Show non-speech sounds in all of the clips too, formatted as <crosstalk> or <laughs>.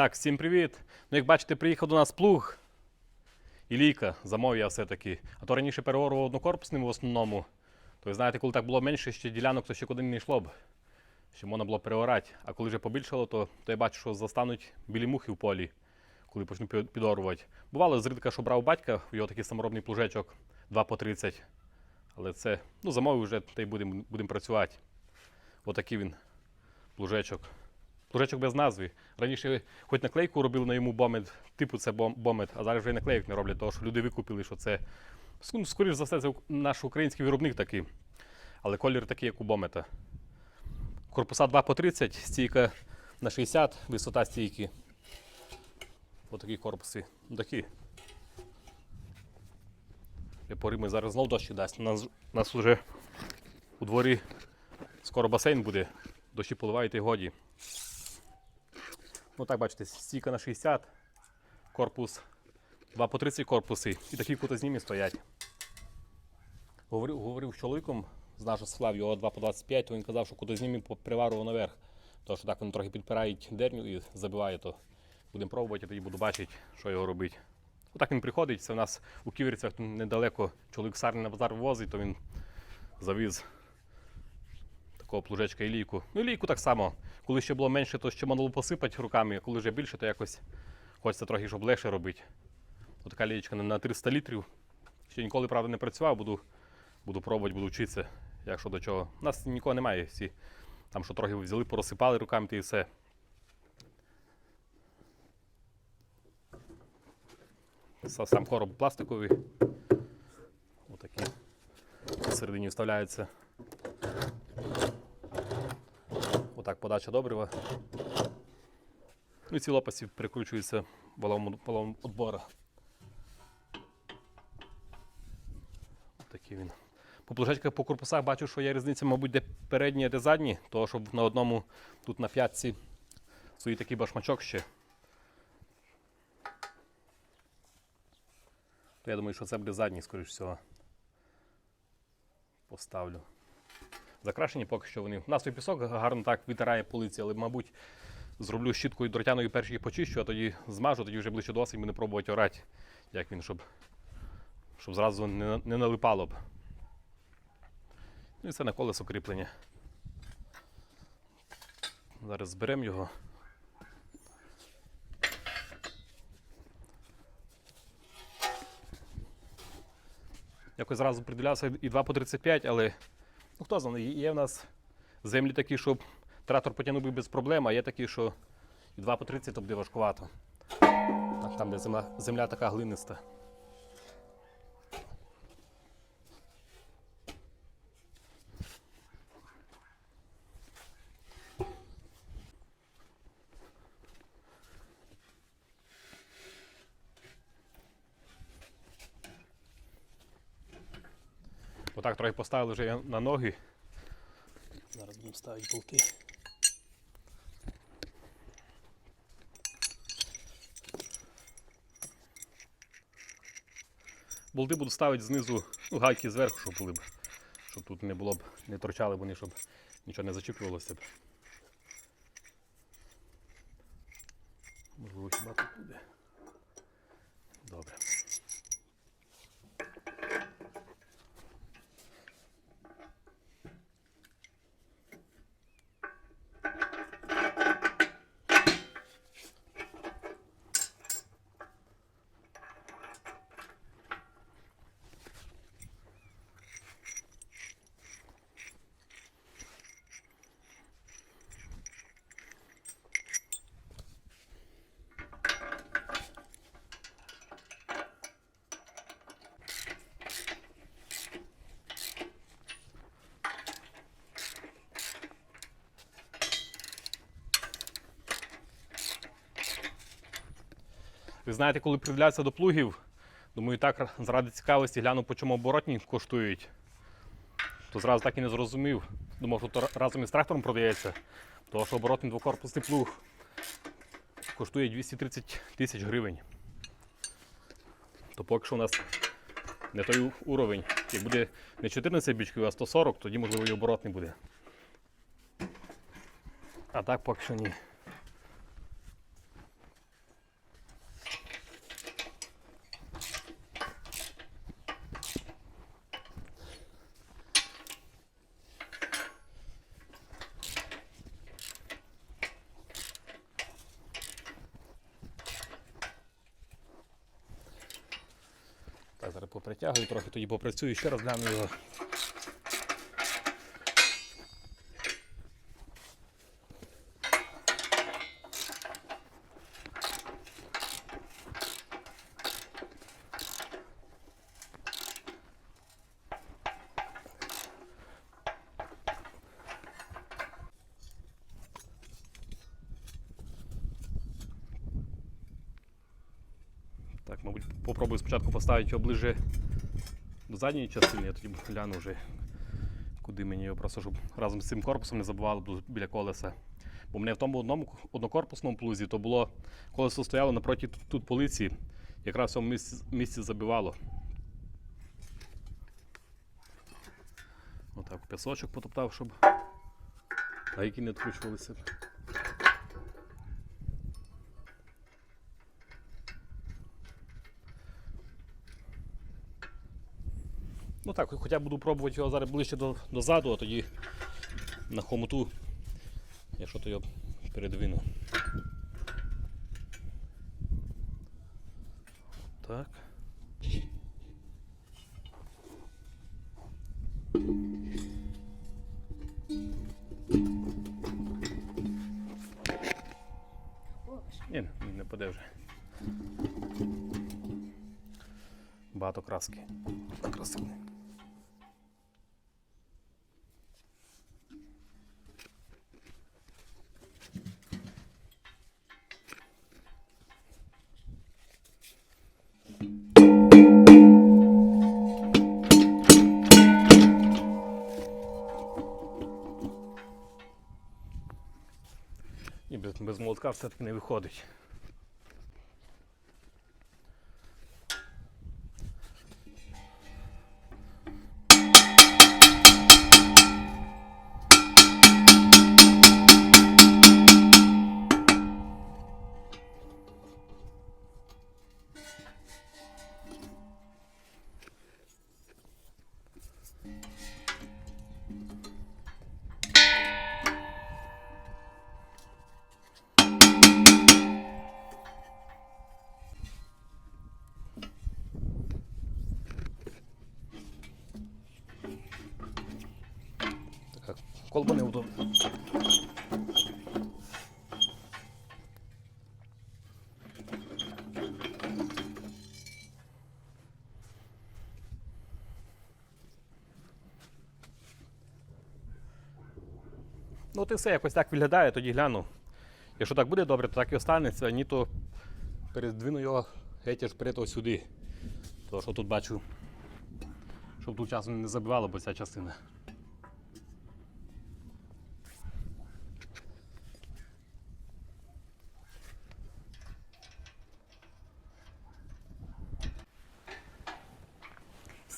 Так, всім привіт. Ну, як бачите, приїхав до нас плуг. І лійка, замовив я все-таки. А то раніше переорував однокорпусним в основному. То ви знаєте, коли так було менше ще ділянок, то ще куди не йшло б. Ще можна було переорати. А коли вже побільшало, то, то я бачу, що застануть білі мухи в полі, коли почну пі- підорувати. Бувало зрідка, що брав батька, в його такий саморобний плужечок 2 по 30. Але це, ну, замовив вже, та й будемо будем працювати. Отакий він плужечок. Плужечок без назви. Раніше хоч наклейку робили на йому бомет, типу це бом- бомет, а зараз вже і наклейок не роблять, тому що люди викупили, що це. ну, Скоріше за все, це наш український виробник такий. Але колір такий, як у бомета. Корпуса 2 по 30, стійка на 60, висота стійки. Отакі корпуси. Такі. Я поримо зараз знов дощ дасть. У нас, нас вже у дворі скоро басейн буде. Дощі поливають і годі. Ну так, бачите, стійка на 60, корпус 2 по 30 корпуси і такі кутознімі стоять. Говорив, говорив з чоловіком з нашого села, його 2 по 25, то він казав, що кутознімі приварував наверх. Тому що так вони трохи підпирають дерню і забиває, то будемо пробувати, я тоді буду бачити, що його робити. Отак він приходить, це в нас у Ківерцях недалеко чоловік сарний на базар возить, то він завіз такого плужечка і лійку. Ну і лійку так само. Коли ще було менше, то ще можна посипати руками, а коли вже більше, то якось хочеться трохи, щоб легше робити. Ось така лієчка на- на 300 літрів. Ще ніколи, правда, не працював, буду, буду пробувати, буду вчитися, як що до чого. У нас нікого немає. Всі там, що трохи взяли, порозсипали руками, та і все. Сам короб пластиковий. Отакий. Всередині вставляється. Отак подача добрива. Ну і ці лопасті прикручуються валом, отбора. Отакий він. По плужечках по корпусах бачу, що є різниця, мабуть, де передні, а де задні, того що на одному тут на п'ятці стоїть такий башмачок ще. То я думаю, що це буде задній, скоріш всього. Поставлю. Закрашені поки що вони. У нас той пісок гарно так витирає полиці, але, мабуть, зроблю щіткою дротяною перші почищу, а тоді змажу, тоді вже ближче до осені буду пробувати орати, як він, щоб, щоб зразу не, не налипало б. Ну і це на колесо кріплення. Зараз зберемо його. Якось зразу приділявся і 2 по 35, але ну хто знає, є в нас землі такі, щоб трактор потягнув би без проблем, а є такі, що і 2 по 30 то буде важкувато. Там, де земля, земля така глиниста. Трохи поставили вже на ноги. Зараз будемо ставити болти. Болти буду ставити знизу, ну, гайки зверху, щоб були б. Щоб тут не було б, не торчали вони, щоб нічого не зачіплювалося б. Можливо, хіба тут буде. Добре. Ви знаєте, коли придивляюся до плугів, думаю, так заради цікавості гляну, по чому оборотні коштують. То зразу так і не зрозумів. Думав, що то разом із трактором продається. Тому що оборотний двокорпусний плуг коштує 230 тисяч гривень. То поки що у нас не той уровень. Як буде не 14 бічків, а 140, тоді можливо і оборотний буде. А так поки що ні. так попритягую, трохи тоді попрацюю, ще раз дам його. Так, мабуть, попробую поставити його ближче до задньої частини, я тоді гляну вже, куди мені його просто, щоб разом з цим корпусом не забивало бу- біля колеса. Бо мене в тому одному однокорпусному плузі то було колесо стояло напроти тут, тут полиці, якраз в цьому місці, місці забивало. Отак, пісочок потоптав, щоб гайки не відкручувалися. Ну так, хоча буду пробувати його зараз ближче до, до заду, а тоді на хомуту, якщо то його передвину. Так. Ні, не паде вже. Багато краски. Красивний. Все-таки не виходить. Колба неудобна. Ну, от і все якось так виглядає, тоді гляну. Якщо так буде добре, то так і останеться, ні, то передвину його геть аж прито сюди. Тому що тут бачу, щоб тут часом не забивало, бо ця частина.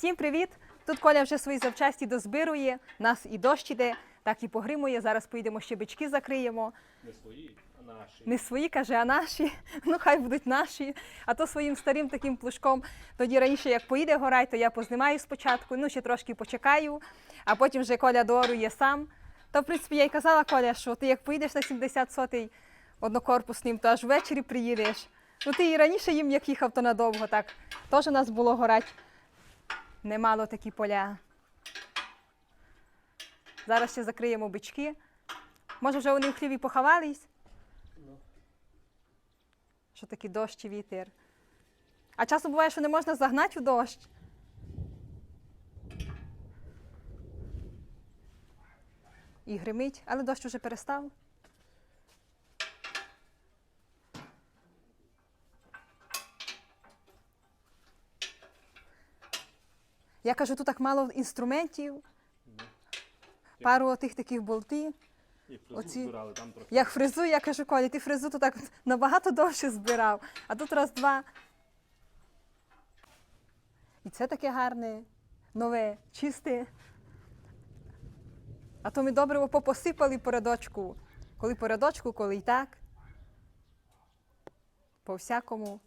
Всім привіт! Тут Коля вже свої завчасті дозбирує, нас і дощ іде, так і погримує. Зараз поїдемо ще бички закриємо. Не свої, а наші. Не свої, каже, а наші. <laughs> Ну хай будуть наші. А то своїм старим таким плужком. Тоді раніше, як поїде горай, то я познімаю спочатку, ну ще трошки почекаю, а потім вже Коля доорує сам. То, в принципі, я й казала, Коля, що ти як поїдеш на 70 сотий однокорпусним, то аж ввечері приїдеш. Ну ти і раніше їм як їхав, то надовго так. Теж у нас було горать немало такі поля. Зараз ще закриємо бички. Може, вже вони в хліві поховались? Що такий дощ і вітер. А часом буває, що не можна загнати в дощ. І гримить, але дощ уже перестав. Я кажу, тут так мало інструментів, пару тих таких болтів. І фрезу Оці- збирали там трохи. Як фрезу, я кажу, Коля, ти фрезу то так набагато довше збирав, а тут раз-два. І це таке гарне, нове, чисте. А то ми добре попосипали по рядочку. Коли по рядочку, коли і так. По всякому.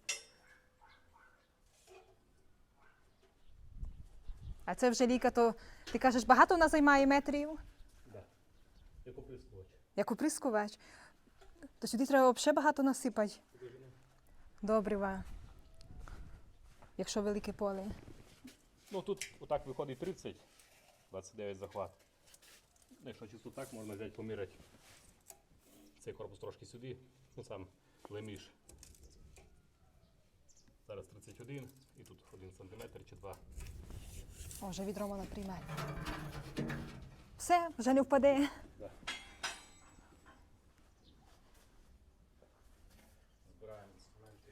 А це вже ліка, то ти кажеш, багато вона займає метрів? Да. Як оприскувач. Як оприскувач. То сюди треба взагалі багато насипати. Добрива. Якщо велике поле. Ну тут отак виходить 30, 29 захват. Ну, Якщо чисто так, можна взяти поміряти. Цей корпус трошки сюди, ну сам леміш. Зараз 31 і тут 1 см чи 2. О, вже від Романа приймає. Все, вже не впаде. Да. Збираємо інструменти.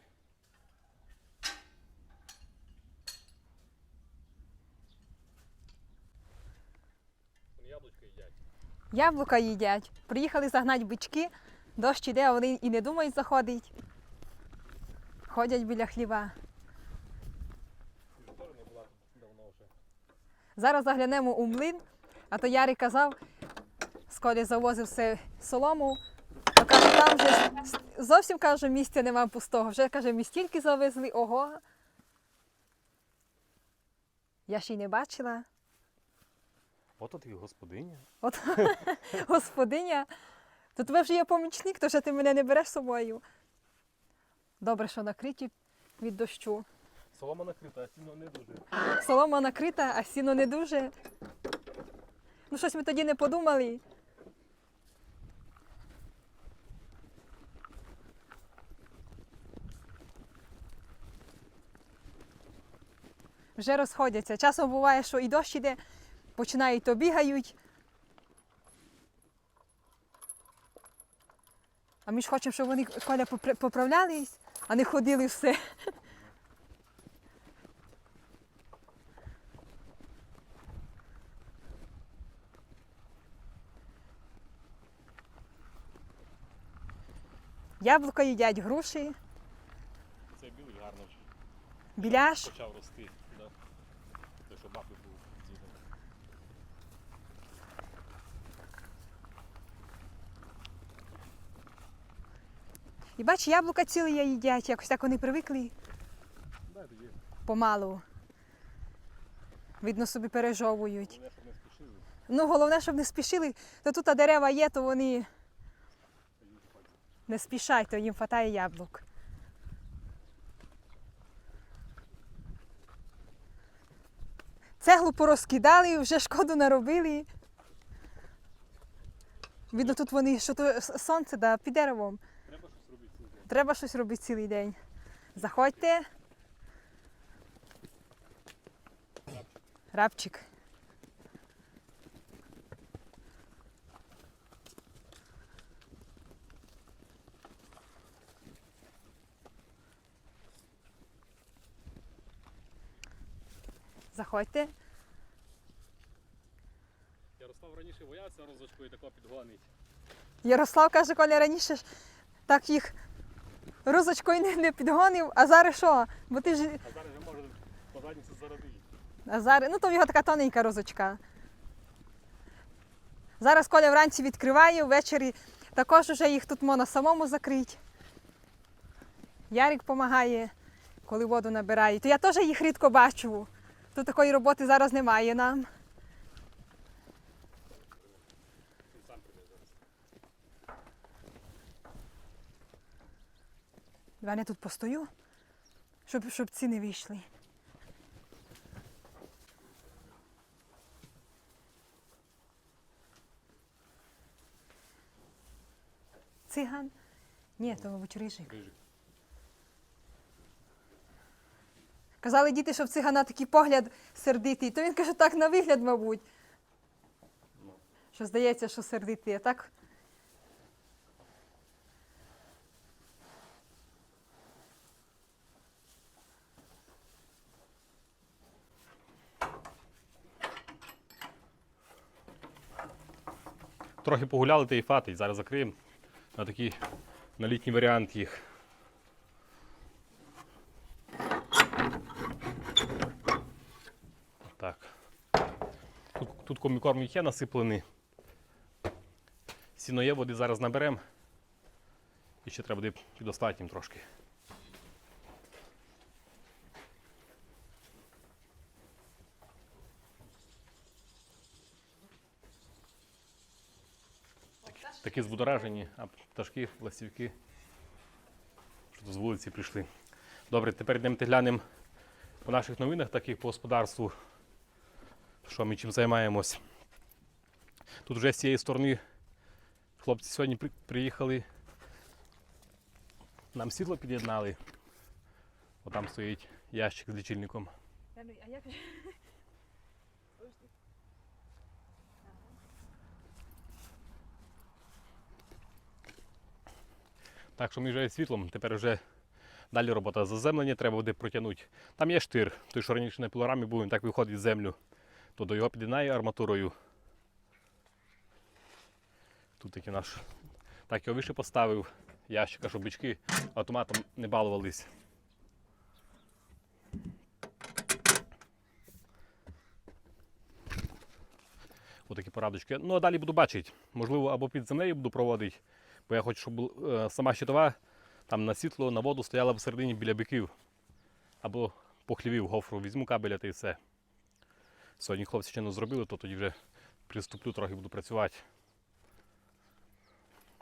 Вони яблучко їдять. Яблука їдять. Приїхали загнати бички, дощ іде, а вони і не думають заходить. Ходять біля хліба. Ти ж теж не була тут давно вже. Зараз заглянемо у млин, а то Ярик казав, з колі завозив все солому, то каже, там вже зовсім каже, місця нема пустого. Вже каже, ми стільки завезли, ого. Я ще й не бачила. Ото ти господиня. От <laughs> господиня, то тебе вже є помічник, то вже ти мене не береш з собою. Добре, що накриті від дощу. Солома накрита, а стіно не дуже. Солома накрита, а сіно не дуже. Ну, щось ми тоді не подумали. Вже розходяться. Часом буває, що і дощ іде, починають то бігають. А ми ж хочемо, щоб вони Коля поправлялись, а не ходили все. Яблука їдять, груші, Цей білий гарно біляш. почав рости. Да. Те, що баби був дідом. І бач, яблука цілі їдять, якось так вони привикли Да, тоді. помалу. Видно, собі пережовують. Головне, щоб не спішили. Ну, головне, щоб не спішили, то тут а дерева є, то вони. Не спішать, то їм хватає яблук. Цеглу порозкидали, вже шкоду наробили. Видно, тут вони, що то сонце да, під деревом. Треба щось робити цілий день. Треба щось робити цілий день. Заходьте. Рабчик. Заходьте. Ярослав раніше боявся розочкою тако підгонить. Ярослав каже, Коля раніше ж так їх розочкою не, не підгонив, а зараз що? Бо ти ж А зараз вже може по задниці зарадити. А зараз, ну то в його така тоненька розочка. Зараз Коля вранці відкриває, ввечері також вже їх тут можна самому закрити. Ярик допомагає, коли воду набирає. То я теж їх рідко бачу. Тут такої роботи зараз немає нам. Я тут постою, щоб, щоб ці не вийшли. Циган? Ні, то, мабуть, рижик. Рижик. Казали діти, що в цигана такий погляд сердитий. То він каже, так на вигляд, мабуть. Що здається, що сердитий, а так. Трохи погуляли та і фатить. Зараз закриємо на такий на літній варіант їх. Так. Тут, тут комікорм є насиплений. Сіно є, води зараз наберемо. І ще треба буде підостати їм трошки. Такі збудоражені, а пташки, ластівки, що з вулиці прийшли. Добре, тепер йдемо глянемо по наших новинах, таких по господарству. Що ми чим займаємось. Тут вже з цієї сторони хлопці сьогодні приїхали. Нам світло під'єднали. Отам стоїть ящик з лічильником. Же? Так що ми вже світлом, тепер вже далі робота заземлення треба буде протягнути. Там є штир, той, що раніше на пілорамі був, він так виходить землю, то до його під'єднає арматурою. Тут такий наш. Так його вище поставив ящика, щоб бички автоматом не балувались. Отакі порадочки. Ну а далі буду бачити. Можливо, або під землею буду проводити, бо я хочу, щоб е, сама щитова там на світло, на воду стояла всередині біля биків. Або по хлівів гофру візьму кабеля та і все. Сьогодні хлопці ще не зробили, то тоді вже приступлю, трохи буду працювати.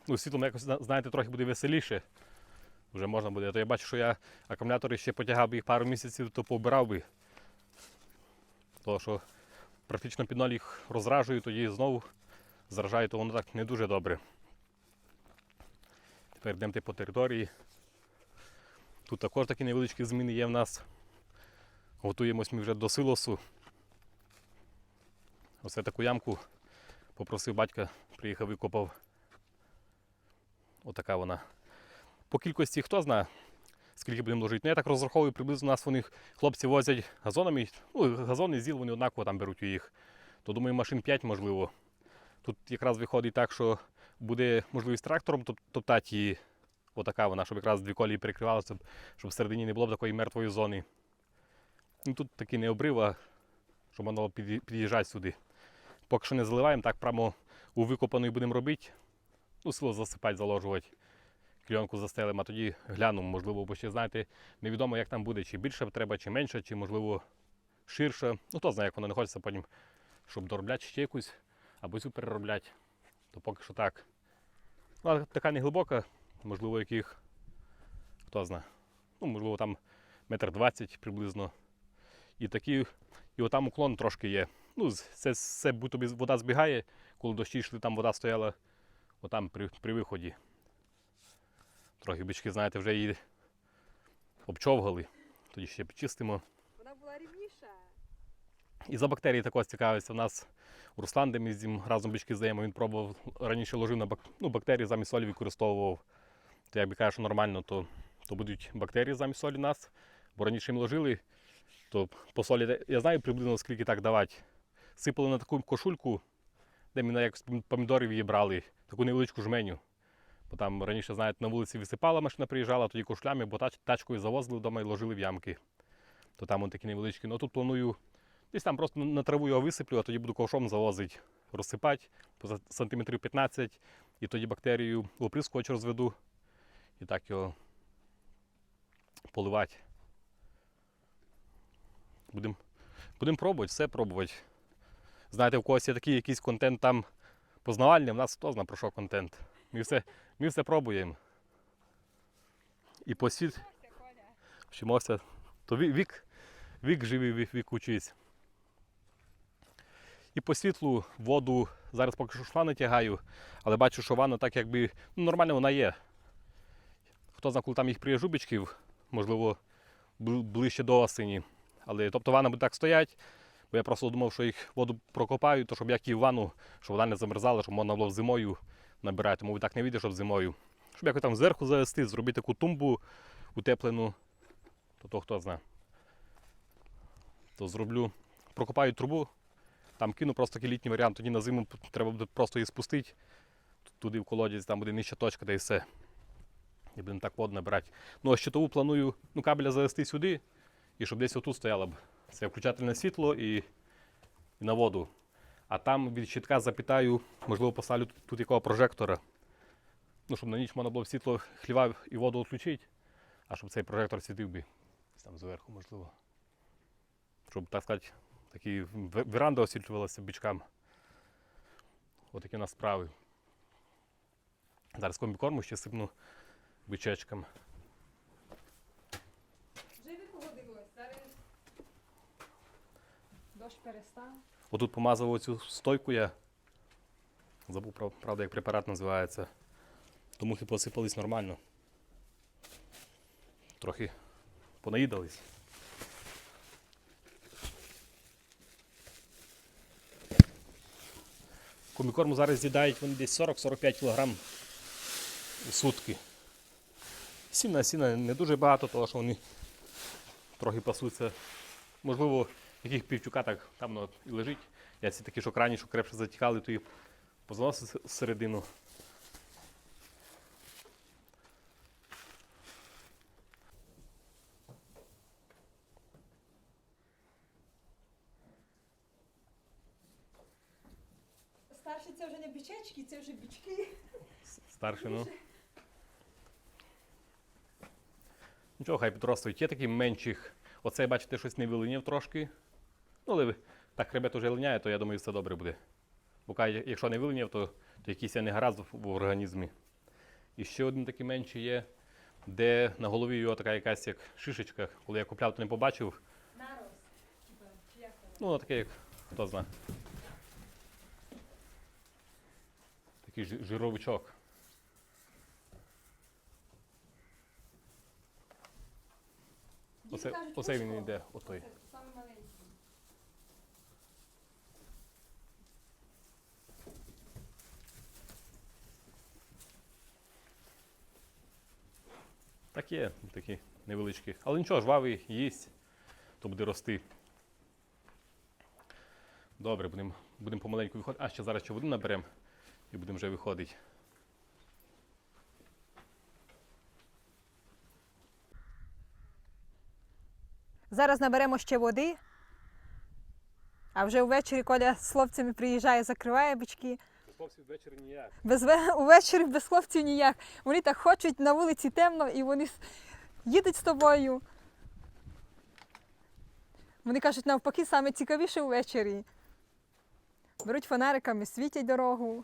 Ну, світлом якось, знаєте, трохи буде веселіше. Вже можна буде. То я бачу, що я акумулятори ще потягав би їх пару місяців, то повбирав би. Тому що практично під ноль їх розражую, тоді знову заражаю, то воно так не дуже добре. Тепер йдемо по території. Тут також такі невеличкі зміни є в нас. Готуємось ми вже до силосу. Оце таку ямку попросив батька, приїхав викопав. Отака вона. По кількості хто знає, скільки будемо ложити. Ну, я так розраховую, приблизно нас вони хлопці возять газонами. Ну, газони зіл, вони однаково там беруть у їх. То думаю, машин 5 можливо. Тут якраз виходить так, що буде можливість трактором топтати її. Отака вона, щоб якраз дві колії перекривалися, щоб всередині не було б такої мертвої зони. Ну, тут такий не обрив, а щоб воно під'їжджати сюди. Поки що не заливаємо, так прямо у викопаної будемо робити. Ну, село засипати, заложувати. Кльонку застелимо, а тоді глянемо, можливо, бо ще знаєте, невідомо, як там буде, чи більше треба, чи менше, чи можливо ширше. Ну, хто знає, як воно не хочеться потім, щоб доробляти ще якусь або цю переробляти. То поки що так. Ну, але така не глибока, можливо, яких, хто знає. Ну, можливо, там метр двадцять приблизно. І такі, і отам уклон трошки є. Ну, це все будь тобі вода збігає, коли дощі йшли, там вода стояла отам при, при виході. Трохи бички, знаєте, вже її обчовгали. Тоді ще підчистимо. Вона була рівніша. І за бактерії також цікавиться. У нас Руслан, де ми з ним разом бички здаємо, він пробував раніше ложив на бак... ну, бактерії замість солі використовував. То як би каже, що нормально, то, то будуть бактерії замість солі нас. Бо раніше ми ложили, то по солі я знаю приблизно скільки так давати. Сипали на таку кошульку, де ми на якось помідорів її брали, таку невеличку жменю. Бо там раніше, знаєте, на вулиці висипала машина, приїжджала, тоді кошлями, бо тачкою завозили вдома і ложили в ямки. То там вон такі невеличкі. Ну тут планую Десь там просто на траву його висиплю, а тоді буду ковшом завозити, розсипати по сантиметрів 15, і тоді бактерію оприскувач розведу і так його поливати. Будемо будем пробувати, все пробувати. Знаєте, у когось є такий якийсь контент там познавальний, в нас хто знає про що контент. Ми все, ми все пробуємо. І по світ вчимося. То вік, вік живий, вік, вік учись. І по світлу воду зараз поки що шла не тягаю, але бачу, що ванна так якби ну, нормально вона є. Хто знає, коли там їх приїжджу бичків, можливо, ближче до осені. Але тобто ванна буде так стоять, бо я просто думав, що їх воду прокопаю, то щоб як і в ванну, щоб вона не замерзала, щоб можна було зимою набирати. Тому так не вийде, щоб зимою. Щоб якось там зверху завести, зробити таку тумбу утеплену, то, то хто знає. То зроблю, прокопаю трубу, там кину просто такий літній варіант, тоді на зиму треба буде просто її спустити туди в колодязь, там буде нижча точка, де і все. І будемо так воду набирати. Ну а щитову планую ну, кабеля завести сюди, і щоб десь отут стояло б. Це включательне світло і, і на воду. А там від щитка запитаю, можливо, поставлю тут, тут якого прожектора. Ну, щоб на ніч можна було світло хліва і воду відключити, а щоб цей прожектор світив би. Там зверху, можливо. Щоб, так сказати, такі веранда освітлювалася бичкам. Отакі у нас справи. Зараз комбікорму ще сипну бичечкам. Вже ви погодилось, зараз дощ перестав. Отут помазав оцю стойку я. Забув, прав- правда, як препарат називається. То мухи посипались нормально. Трохи понаїдались. Комікорму зараз з'їдають вони десь 40-45 кг у сутки. Сіна сіна не дуже багато, тому що вони трохи пасуться. Можливо, яких півчука так там ну, і лежить. Я ці такі, що крані, що крепше затікали, то їх позносив середину. Старші це вже не бічечки, це вже бічки. Старший, ну. Нічого, хай підростуть. Є такі менших. Оцей, бачите, щось не вилиняв трошки. Ну, але так хребет уже линяє, то я думаю, все добре буде. Бо якщо не вилиняв, то, то якийсь я негаразд в, в організмі. І ще один такий менший є, де на голові його така якась як шишечка. Коли я купляв, то не побачив. Нарос. Ну, таке, як хто знає. Такий жировичок. Оце, оце він йде, отой. Це саме маленький. Так є, такі невеличкі. Але нічого, жвавий їсть, то буде рости. Добре, будемо будем помаленьку виходити. А ще зараз ще воду наберемо і будемо вже виходити. Зараз наберемо ще води. А вже ввечері Коля з хлопцями приїжджає, закриває бички. Хлопці ввечері ніяк. Без, <laughs> увечері без хлопців ніяк. Вони так хочуть, на вулиці темно, і вони їдуть з тобою. Вони кажуть, навпаки, саме цікавіше ввечері. Беруть фонариками, світять дорогу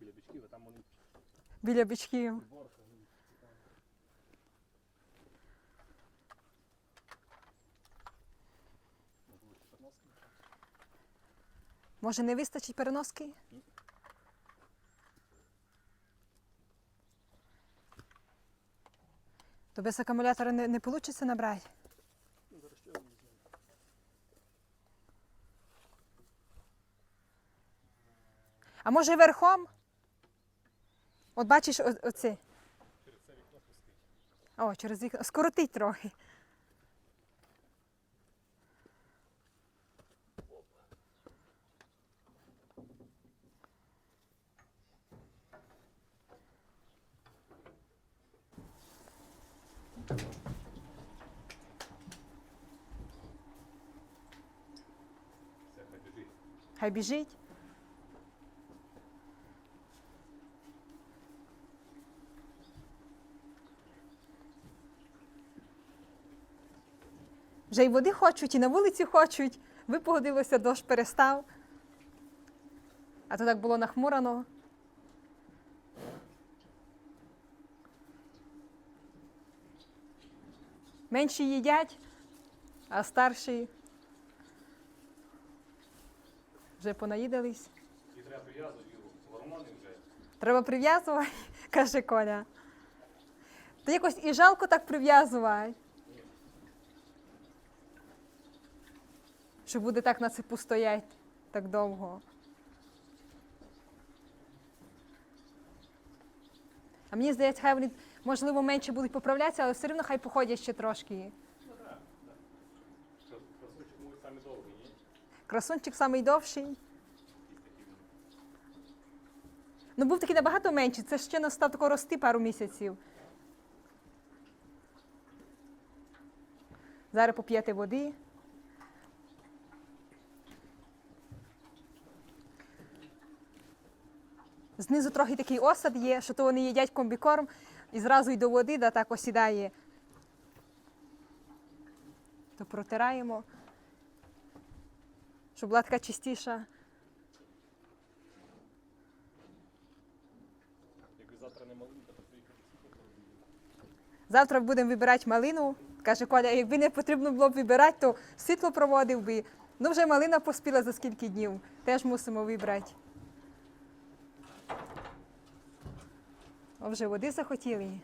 Біля бичків, а там вони біля бичків. Може, не вистачить переноски? То без акумулятора не, не вийде набрати? А може верхом? От бачиш о- оце. О, через вікно. Скоротить трохи. все хай біжить. Хай біжить. Вже й води хочуть, і на вулиці хочуть. Випогодилося, дощ перестав. А то так було нахмурено. Менші їдять, а старші вже понаїдались. І треба прив'язувати гормони вже. Треба прив'язувати, <laughs> каже Коля. Та якось і жалко так прив'язувати. Що буде так на цепу стоять так довго. А мені здається, хай вони, можливо, менше будуть поправлятися, але все одно хай походять ще трошки. Красунчик мой самі довгий, ні? Красунчик самий довший. Ну, був такий набагато менший. Це ще настав тако рости пару місяців. Зараз поп'єте води. Знизу трохи такий осад є, що то вони їдять комбікорм і зразу й до води, да так осідає. То протираємо, щоб була така чистіша. Якби завтра не маленька, то приїхати. Завтра будемо вибирати малину. Каже Коля, якби не потрібно було б вибирати, то світло проводив би, Ну, вже малина поспіла за скільки днів. Теж мусимо вибрати. О, вже води захотіли.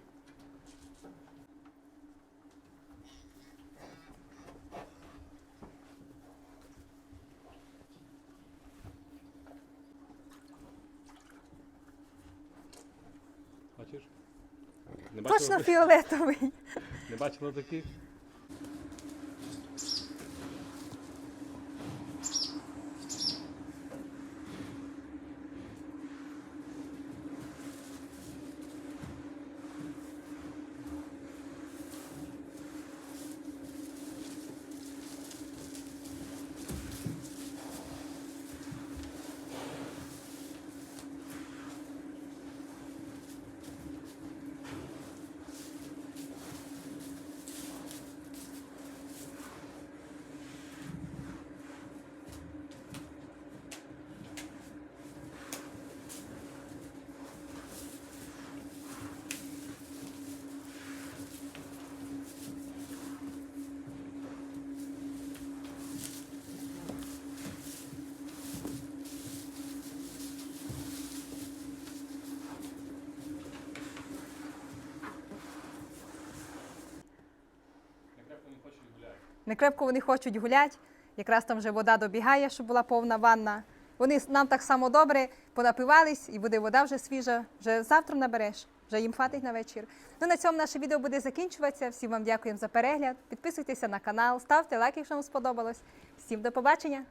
Бачиш? Не Точно фіолетовий. не бачила таких? Не крепко вони хочуть гуляти. Якраз там вже вода добігає, щоб була повна ванна. Вони нам так само добре понапивались, і буде вода вже свіжа. Вже завтра набереш, вже їм хватить на вечір. Ну на цьому наше відео буде закінчуватися. Всім вам дякуємо за перегляд. Підписуйтеся на канал, ставте лайк, якщо вам сподобалось. Всім до побачення!